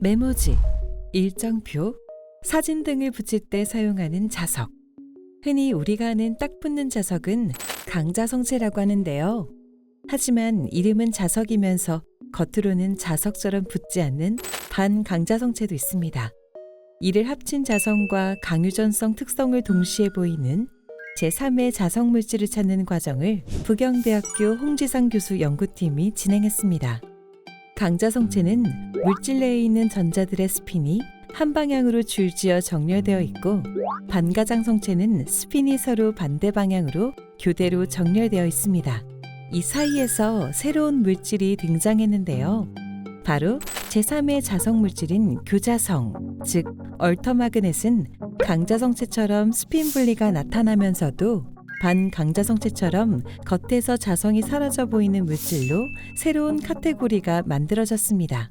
메모지, 일정표, 사진 등을 붙일 때 사용하는 자석. 흔히 우리가 아는 딱 붙는 자석은 강자성체라고 하는데요. 하지만 이름은 자석이면서 겉으로는 자석처럼 붙지 않는 반강자성체도 있습니다. 이를 합친 자성과 강유전성 특성을 동시에 보이는 제3의 자성 물질을 찾는 과정을 부경대학교 홍지상 교수 연구팀이 진행했습니다. 강자성체는 물질 내에 있는 전자들의 스핀이 한 방향으로 줄지어 정렬되어 있고 반가장 성체는 스핀이 서로 반대 방향으로 교대로 정렬되어 있습니다. 이 사이에서 새로운 물질이 등장했는데요. 바로 제3의 자성 물질인 교자성, 즉 얼터마그넷은 강자성체처럼 스핀 분리가 나타나면서도 반강자성체처럼 겉에서 자성이 사라져 보이는 물질로 새로운 카테고리가 만들어졌습니다.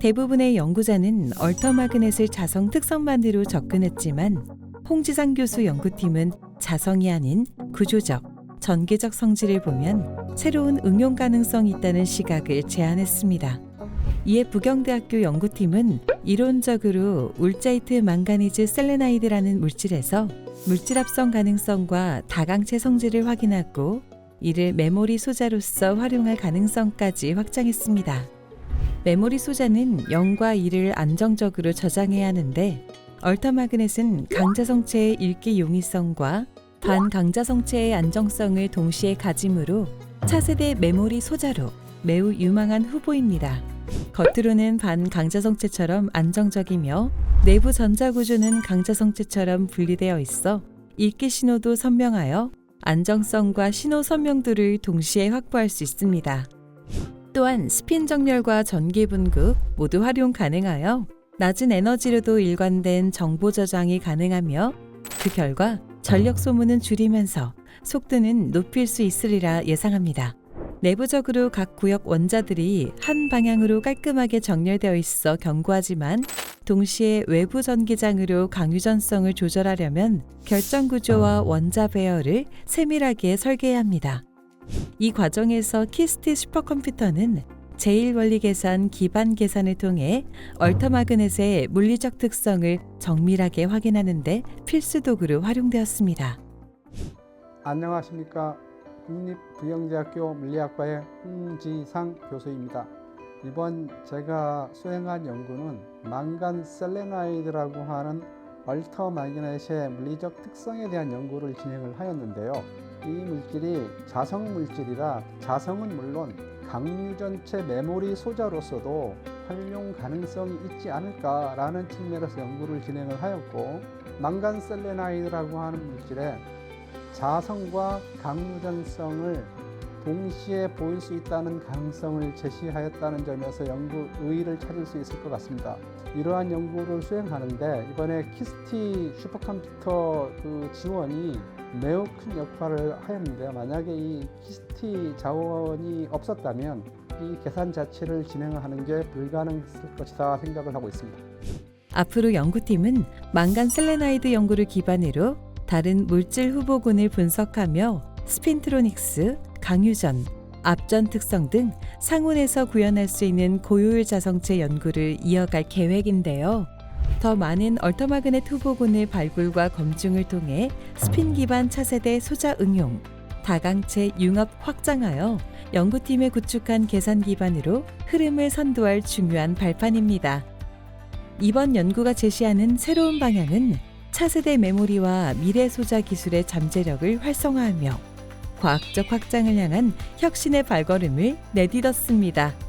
대부분의 연구자는 얼터마그넷을 자성 특성만으로 접근했지만 홍지상 교수 연구팀은 자성이 아닌 구조적, 전개적 성질을 보면 새로운 응용 가능성이 있다는 시각을 제안했습니다. 이에 부경대학교 연구팀은 이론적으로 울자이트 망가니즈 셀레나이드라는 물질에서 물질 합성 가능성과 다강체 성질을 확인하고 이를 메모리 소자로서 활용할 가능성까지 확장했습니다. 메모리 소자는 0과 2를 안정적으로 저장해야 하는데 얼터마그넷은 강자성체의 읽기 용이성과 반강자성체의 안정성을 동시에 가지므로 차세대 메모리 소자로 매우 유망한 후보입니다. 겉으로는 반강자성체처럼 안정적이며 내부 전자구조는 강자성체처럼 분리되어 있어 읽기 신호도 선명하여 안정성과 신호 선명도를 동시에 확보할 수 있습니다. 또한 스핀 정렬과 전기 분급 모두 활용 가능하여 낮은 에너지로도 일관된 정보 저장이 가능하며 그 결과 전력 소모는 줄이면서 속도는 높일 수 있으리라 예상합니다. 내부적으로 각 구역 원자들이 한 방향으로 깔끔하게 정렬되어 있어 견고하지만 동시에 외부 전기장으로 강유전성을 조절하려면 결정 구조와 원자 배열을 세밀하게 설계해야 합니다. 이 과정에서 키스트 슈퍼컴퓨터는 제1원리 계산 기반 계산을 통해 얼터마그넷의 물리적 특성을 정밀하게 확인하는 데 필수 도구로 활용되었습니다. 안녕하십니까 국립부경대학교 물리학과의 홍지상 교수입니다. 이번 제가 수행한 연구는 망간 셀레나이드라고 하는 얼터마그넷의 물리적 특성에 대한 연구를 진행을 하였는데요. 이 물질이 자성 물질이라 자성은 물론 강유전체 메모리 소자로서도 활용 가능성이 있지 않을까라는 측면에서 연구를 진행을 하였고 망간 셀레나이드라고 하는 물질에 자성과 강유전성을 동시에 보일 수 있다는 가능성을 제시하였다는 점에서 연구 의의를 찾을 수 있을 것 같습니다. 이러한 연구를 수행하는데 이번에 키스티 슈퍼컴퓨터 그 지원이 매우 큰 역할을 하였는데요. 만약에 이 키스티 자원이 없었다면 이 계산 자체를 진행하는 게 불가능했을 것이다 생각을 하고 있습니다. 앞으로 연구팀은 망간 셀레나이드 연구를 기반으로 다른 물질 후보군을 분석하며 스핀트로닉스, 강유전, 앞전 특성 등 상온에서 구현할 수 있는 고효율 자성체 연구를 이어갈 계획인데요. 더 많은 얼터마그넷 후보군의 발굴과 검증을 통해 스핀 기반 차세대 소자 응용, 다강체 융합 확장하여 연구팀에 구축한 계산 기반으로 흐름을 선도할 중요한 발판입니다. 이번 연구가 제시하는 새로운 방향은 차세대 메모리와 미래 소자 기술의 잠재력을 활성화하며 과학적 확장을 향한 혁신의 발걸음을 내딛었습니다.